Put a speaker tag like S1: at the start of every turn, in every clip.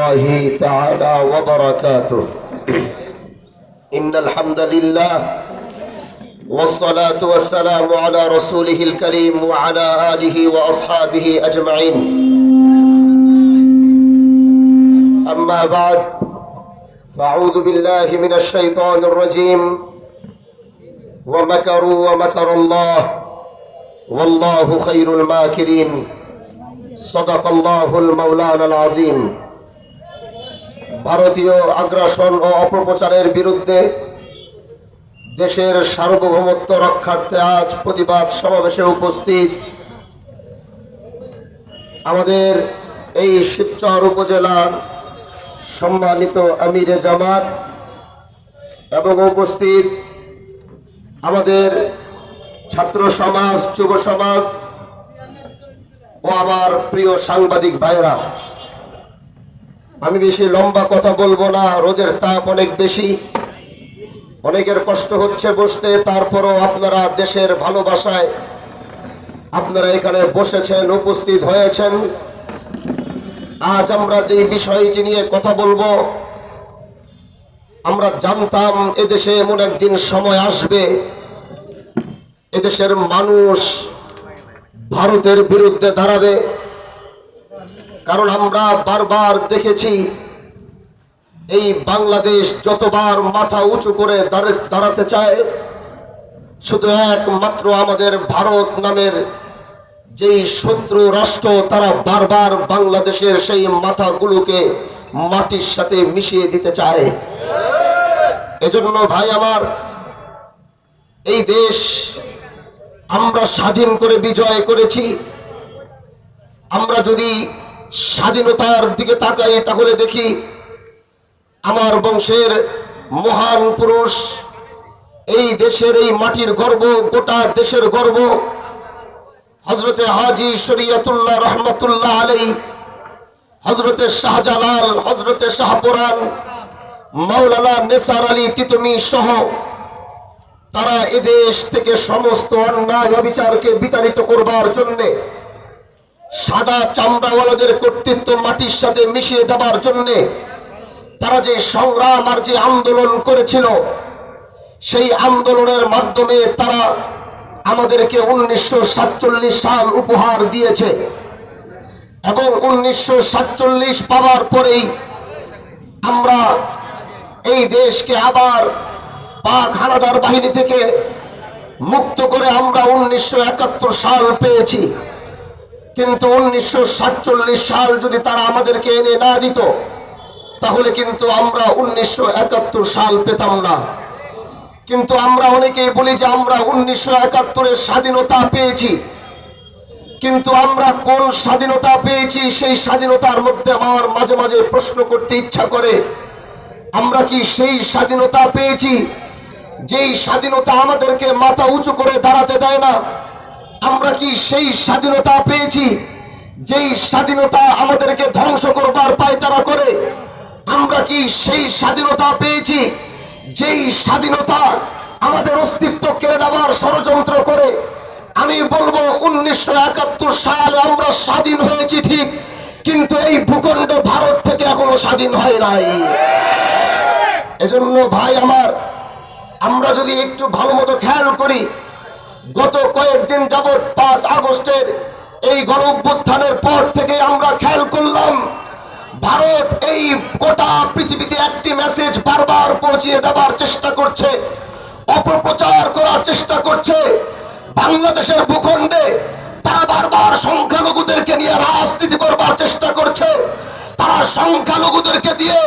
S1: الله تعالى وبركاته. إن الحمد لله والصلاة والسلام على رسوله الكريم وعلى آله وأصحابه أجمعين. أما بعد فأعوذ بالله من الشيطان الرجيم. ومكروا ومكر الله. والله خير الماكرين. صدق الله المولانا العظيم. ভারতীয় আগ্রাসন ও অপপ্রচারের বিরুদ্ধে দেশের সার্বভৌমত্ব রক্ষার্থে আজ প্রতিবাদ সমাবেশে উপস্থিত আমাদের এই শিবচর উপজেলার সম্মানিত আমিরে জামাত এবং উপস্থিত আমাদের ছাত্র সমাজ, যুব সমাজ ও আমার প্রিয় সাংবাদিক ভাইরা আমি বেশি লম্বা কথা বলব না, রোদের তাপ অনেক বেশি। অনেকের কষ্ট হচ্ছে বসতে, তারপরও আপনারা দেশের ভালোবাসায় আপনারা এখানে বসেছেন, উপস্থিত হয়েছেন। আজ আমরা যে বিষয়টি নিয়ে কথা বলব, আমরা জানতাম এদেশে এমন একদিন সময় আসবে, এদেশের মানুষ ভারতের বিরুদ্ধে দাঁড়াবে। কারণ আমরা বারবার দেখেছি, এই বাংলাদেশ যতবার মাথা উঁচু করে দাঁড়ে- দাঁড়াতে চায়, শুধু একমাত্র আমাদের ভারত নামের যেই শত্রু রাষ্ট্র, তারা বারবার বাংলাদেশের সেই মাথাগুলোকে মাটির সাথে মিশিয়ে দিতে চায়। এজন্য ভাই আমার, এই দেশ আমরা স্বাধীন করে বিজয় করেছি। আমরা যদি স্বাধীনতার দিকে তাকাই তাহলে দেখি আমার বংশের মহান পুরুষ, এই দেশের এই মাটির গর্ব, গোটা দেশের গর্ব হজরতে হাজি শরিয়তুল্লাহ রহমতুল্লাহ আলাই হজরতে শাহজালাল হজরতে শাহপুরান, মাওলানা নেসার আলী তিতমি সহ তারা এদেশ থেকে সমস্ত অন্যায় অবিচারকে বিতাড়িত করবার জন্যে সাদা চামড়াওয়ালাদের কর্তৃত্ব মাটির সাথে মিশিয়ে দেওয়ার জন্যে তারা যে সংগ্রাম আর যে আন্দোলন করেছিল, সেই আন্দোলনের মাধ্যমে তারা আমাদেরকে উনিশশো সাতচল্লিশ সাল উপহার দিয়েছে। এবং উনিশশো সাতচল্লিশ পাওয়ার পরেই আমরা এই দেশকে আবার পাক হানাদার বাহিনী থেকে মুক্ত করে আমরা উনিশশো একাত্তর সাল পেয়েছি। কিন্তু উনিশশো সাতচল্লিশ সাল যদি তারা আমাদেরকে এনে না দিত, তাহলে কিন্তু আমরা উনিশশো একাত্তর সাল পেতাম না। কিন্তু আমরা অনেকেই বলি যে আমরা উনিশশো একাত্তরের স্বাধীনতা পেয়েছি। কিন্তু আমরা কোন স্বাধীনতা পেয়েছি সেই স্বাধীনতার মধ্যে আমার মাঝে মাঝে প্রশ্ন করতে ইচ্ছা করে, আমরা কি সেই স্বাধীনতা পেয়েছি, যেই স্বাধীনতা আমাদেরকে মাথা উঁচু করে দাঁড়াতে দেয় না? আমরা কি সেই স্বাধীনতা পেয়েছি, যেই স্বাধীনতা আমাদেরকে ধ্বংস করবার পায়তারা করে? আমরা কি সেই স্বাধীনতা পেয়েছি, যেই স্বাধীনতা আমাদের অস্তিত্ব কেড়ে নেওয়ার ষড়যন্ত্র করে? আমি বলব, উনিশশো একাত্তর সালে আমরা স্বাধীন হয়েছি ঠিক, কিন্তু এই ভূখণ্ড ভারত থেকে এখনও স্বাধীন হয় নাই। এজন্য ভাই আমার, আমরা যদি একটু ভালো মতো খেয়াল করি গত কয়েকদিন যাবৎ পাঁচ আগস্টের এই গণ অভ্যুত্থানের পর থেকে আমরা খেয়াল করলাম, ভারত এই গোটা পৃথিবীতে একটি মেসেজ বারবার পৌঁছিয়ে দেওয়ার চেষ্টা করছে, অপপ্রচার করার চেষ্টা করছে। বাংলাদেশের ভূখণ্ডে তারা বারবার সংখ্যালঘুদেরকে নিয়ে রাজনীতি করবার চেষ্টা করছে। তারা সংখ্যালঘুদেরকে দিয়ে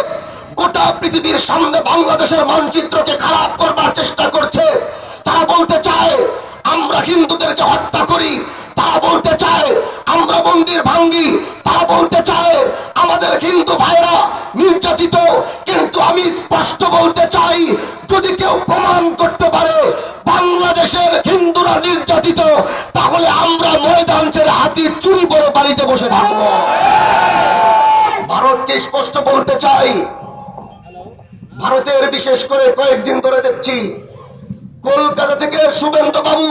S1: গোটা পৃথিবীর সামনে বাংলাদেশের মানচিত্রকে খারাপ করবার চেষ্টা করছে। তারা বলতে চায় আমরা হিন্দুদেরকে হত্যা করি তারা বলতে চায়, আমরা মন্দির ভাঙ্গি তারা বলতে চায়, আমাদের হিন্দু ভাইরা নির্যাতিত। কিন্তু আমি স্পষ্ট বলতে চাই, যদি কেউ প্রমাণ করতে পারে বাংলাদেশের হিন্দুরা নির্যাতিত, তাহলে আমরা ময়দান ছেড়ে হাতির চুরি বড় বাড়িতে বসে থাকব। ভারতকে স্পষ্ট বলতে চাই, ভারতের বিশেষ করে কয়েকদিন ধরে দেখছি কলকাতা থেকে শুভেন্দু বাবু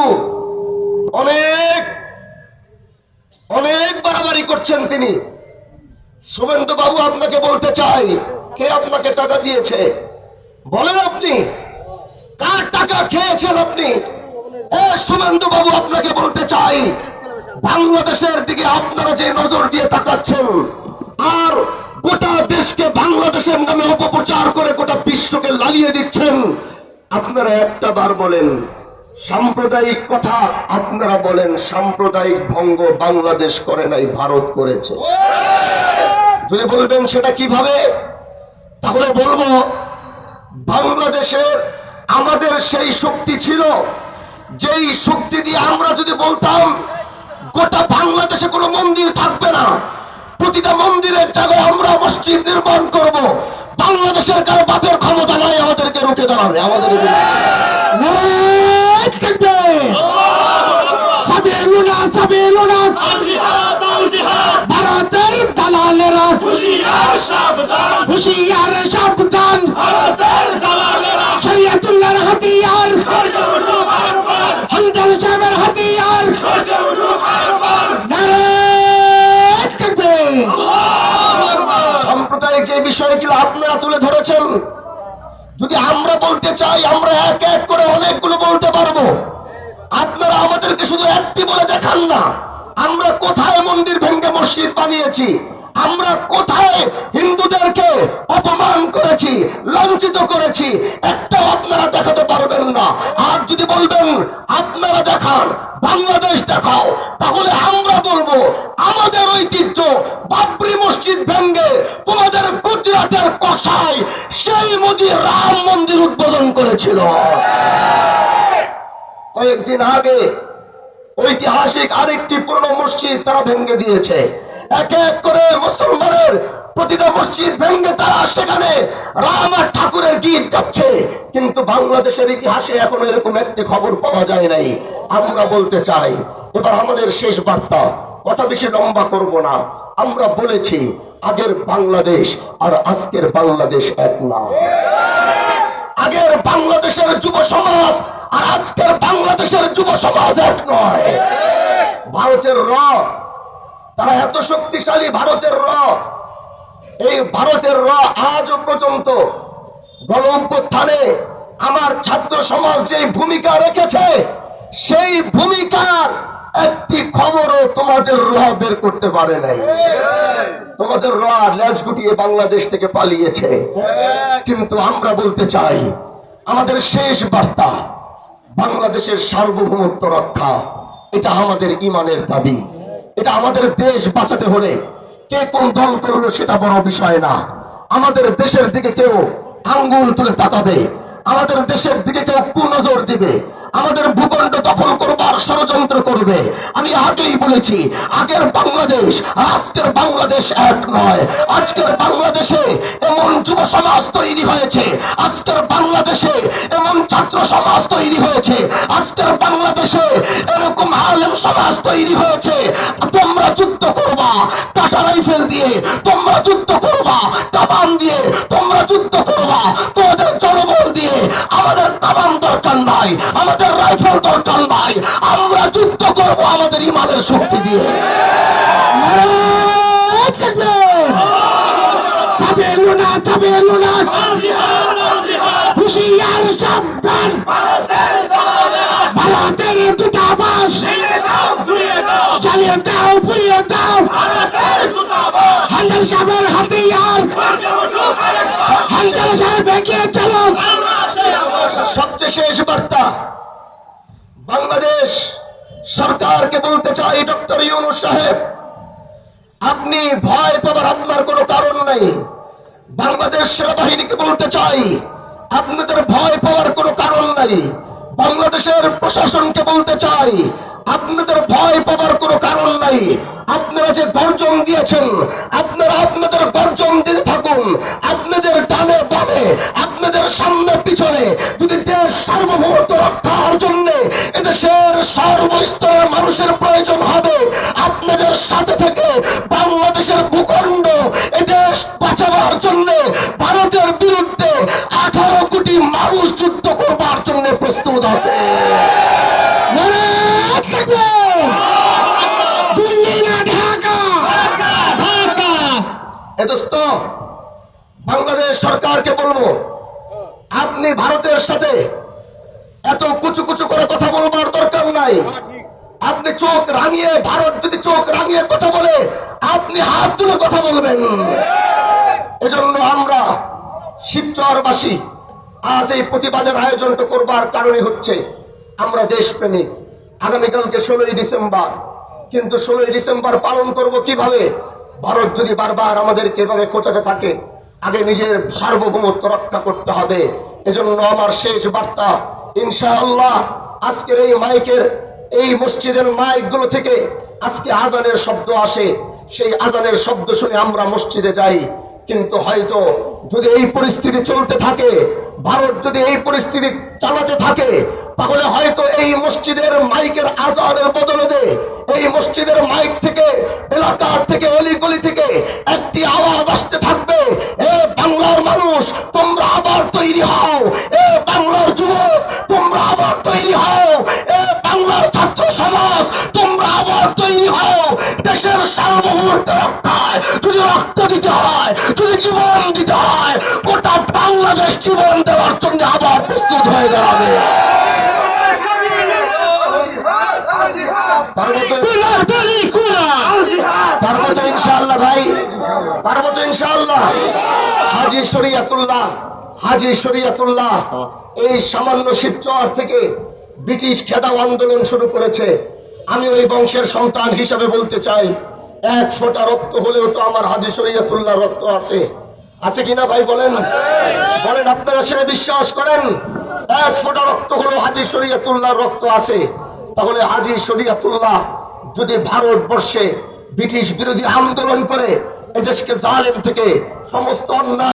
S1: অনেক অনেক বাড়াবাড়ি করছেন তিনি। শুভেন্দু বাবু আপনাকে বলতে চাই, কে আপনাকে টাকা দিয়েছে? বলেন আপনি, কার টাকা খেয়েছেন আপনি? শুভেন্দু বাবু, আপনাকে বলতে চাই, বাংলাদেশের দিকে আপনারা যে নজর দিয়ে তাকাচ্ছেন, আর গোটা দেশকে বাংলাদেশের নামে অপপ্রচার করে গোটা বিশ্বকে লালিয়ে দিচ্ছেন আপনারা একটা বার বলেন, সাম্প্রদায়িক কথা আপনারা বলেন, সাম্প্রদায়িক ভঙ্গ বাংলাদেশ করে নাই, ভারত করেছে। যদি বলবেন সেটা কীভাবে? তাহলে বলব, বাংলাদেশের আমাদের সেই শক্তি ছিল, যেই শক্তি দিয়ে আমরা যদি বলতাম, গোটা বাংলাদেশে কোনো মন্দির থাকবে না, প্রতিটা মন্দিরের জায়গায় আমরা মসজিদ নির্মাণ করব বাংলাদেশের কারও বাপের ক্ষমতা নাই আমাদেরকে রুখে দাঁড়াবে আমাদের
S2: ভারতের দালালেরা হুশিয়ার
S1: বিষয়গুলো আপনারা তুলে ধরেছেন? যদি আমরা বলতে চাই, আমরা এক এক করে অনেকগুলো বলতে পারব। আপনারা আমাদেরকে শুধু একটি বলে দেখান না। আমরা কোথায় মন্দির ভেঙ্গে মসজিদ বানিয়েছি? আমরা কোথায় হিন্দুদেরকে অপমান করেছি, লাঞ্ছিত করেছি একটাও আপনারা দেখাতে পারবেন না। আর যদি বলবেন, আপনারা দেখান, বাংলাদেশ দেখাও, তাহলে আমরা বলব, আমাদের ঐতিহ্য বাবরি মসজিদ ভেঙ্গে তোমাদের গুজরাটের কষাই সেই মোদি রাম মন্দির উদ্বোধন করেছিল। কয়েকদিন আগে ঐতিহাসিক আরেকটি পুরনো মসজিদ তারা ভেঙ্গে দিয়েছে। এক এক করে মুসলমানের প্রতিটা মসজিদ ভেঙ্গে তারা সেখানে রাম ঠাকুরের গীত গাচ্ছে। কিন্তু বাংলাদেশের ইতিহাসে এখনও এরকম একটি খবর পাওয়া যায় নাই। আমরা বলতে চাই, এবার আমাদের শেষ বার্তা, কথা বেশি লম্বা করব না। আমরা বলেছি, আগের বাংলাদেশ আর আজকের বাংলাদেশ এক না। আগের বাংলাদেশের যুব সমাজ আর আজকের বাংলাদেশের যুব সমাজ এক নয়। ভারতের র তারা এত শক্তিশালী ভারতের র এই ভারতের র আজও পর্যন্ত গণ অভ্যুত্থানে আমার ছাত্র সমাজ যে ভূমিকা রেখেছে, সেই ভূমিকার একটি খবরও তোমাদের র বের করতে পারে নাই। তোমাদের র লেজ গুটিয়ে বাংলাদেশ থেকে পালিয়েছে। কিন্তু আমরা বলতে চাই, আমাদের শেষ বার্তা, বাংলাদেশের সার্বভৌমত্ব রক্ষা, এটা আমাদের ইমানের দাবি। এটা আমাদের দেশ বাঁচাতে হলে কে কোন দল করল সেটা বড় বিষয় না। আমাদের দেশের দিকে কেউ আঙ্গুল তুলে তাকাবে, আমাদের দেশের দিকে কেউ কুনজর দিবে, আমাদের ভূখণ্ড দখল করবার ষড়যন্ত্র করবে। আমি আগেই বলেছি, আগের বাংলাদেশ, আজকের বাংলাদেশ এক নয়। আজকের বাংলাদেশে এমন যুব সমাজ তৈরি হয়েছে, আজকের বাংলাদেশে এমন ছাত্র সমাজ তৈরি হয়েছে, আজকের বাংলাদেশে এরকম সমাজ তৈরি হয়েছে। তোমরা যুদ্ধ করবা, টাটা রাইফেল দিয়ে। তোমরা যুদ্ধ করবা, কাবান দিয়ে। তোমরা যুদ্ধ করবা, তোমাদের জনবল দিয়ে। আমাদের কাবান দরকার নাই, আমাদের রাইফেল দরকার নাই। আমরা যুদ্ধ করব আমাদের ইমানের শক্তি দিয়ে।
S2: ভারতের চালিয়ে দাও, পুড়িয়ে দাও। হান্দার সাহেবের হাতিয়ার হান্দার সাহেব এগিয়ে চলো।
S1: সবচেয়ে শেষ বার্তা। বাংলাদেশ সরকারকে বলতে চাই, ডক্টর ইউনুস সাহেব, আপনি ভয় পাবার আপনার কোনো কারণ নেই। বাংলাদেশ সেনাবাহিনীকে বলতে চাই, আপনাদের ভয় পাওয়ার কোনো কারণ নাই। বাংলাদেশের প্রশাসনকে বলতে চাই আপনাদের ভয় পাবার কোনো কারণ নাই। আপনারা যে গর্জন দিয়েছেন, আপনারা আপনাদের গর্জন দিতে থাকুন। আপনাদের ডানে বামে, আপনাদের সামনে পিছনে যদি দেশ সার্বভৌমত্ব রক্ষার জন্য এদেশের সর্বস্তরের মানুষের প্রয়োজন হবে, আপনাদের সাথে থেকে বাংলাদেশের ভূখণ্ড এদেশ বাঁচাবার জন্য, ভারতের বিরুদ্ধে আঠারো কোটি মানুষ যুদ্ধ করবার জন্য বাংলাদেশ সরকারকে বলব, আপনি ভারতের সাথে এত কুচু কুচু করে কথা বলবার দরকার নাই। আপনি চোখ রাঙিয়ে, ভারত যদি চোখ রাঙিয়ে কথা বলে, আপনি হাত তুলে কথা বলবেন। এজন্য আমরা শিবচরবাসী, আজ এই প্রতিবাদের আয়োজনটা করবার কারণই হচ্ছে, আমরা দেশপ্রেমিক। আগামীকালকে ষোলোই ডিসেম্বর, কিন্তু ষোলোই ডিসেম্বর পালন করব কীভাবে? ভারত যদি বারবার আমাদেরকে এভাবে খোঁচাতে থাকে, আগে নিজের সার্বভৌমত্ব রক্ষা করতে হবে। এজন্য আমার শেষ বার্তা, ইনশাআল্লাহ আজকের এই মাইকের, এই মসজিদের মাইকগুলো থেকে আজকে আজানের শব্দ আসে। সেই আজানের শব্দ শুনে আমরা মসজিদে যাই। কিন্তু হয়তো যদি এই পরিস্থিতি চলতে থাকে, ভারত যদি এই পরিস্থিতি চালাতে থাকে, তাহলে হয়তো এই মসজিদের মাইকের আজানের বদলে এই মসজিদের মাইক থেকে এলাকার থেকে অলিগলি দেশের সার্বভৌমত্ব রক্ষায় যদি রক্ত দিতে হয়, যদি জীবন দিতে হয়, গোটা বাংলাদেশ জীবন দেওয়ার জন্য আবার প্রস্তুত হয়ে দাঁড়াবে। ভাই পারব তো ইনশাআল্লাহ। হাজি শরিয়াতুল্লাহ হাজি শরিয়াতুল্লাহ, এই সামান্য শিবচর থেকে ব্রিটিশ খেদাও আন্দোলন শুরু করেছে। আমি ওই বংশের সন্তান হিসাবে বলতে চাই। এক ফোঁটা রক্ত হলেও তো আমার হাজি শরিয়াতুল্লাহ রক্ত আছে। আছে কিনা ভাই বলেন? বলেন, আপনারা সেটা বিশ্বাস করেন? এক ফোটা রক্ত হলেও হাজি শরিয়াতুল্লাহ রক্ত আছে। তাহলে হাজি শরিয়াতুল্লাহ যদি ভারতবর্ষে ব্রিটিশ বিরোধী আন্দোলন করে, এদেশকে জালেম থেকে সমস্ত অন্যায়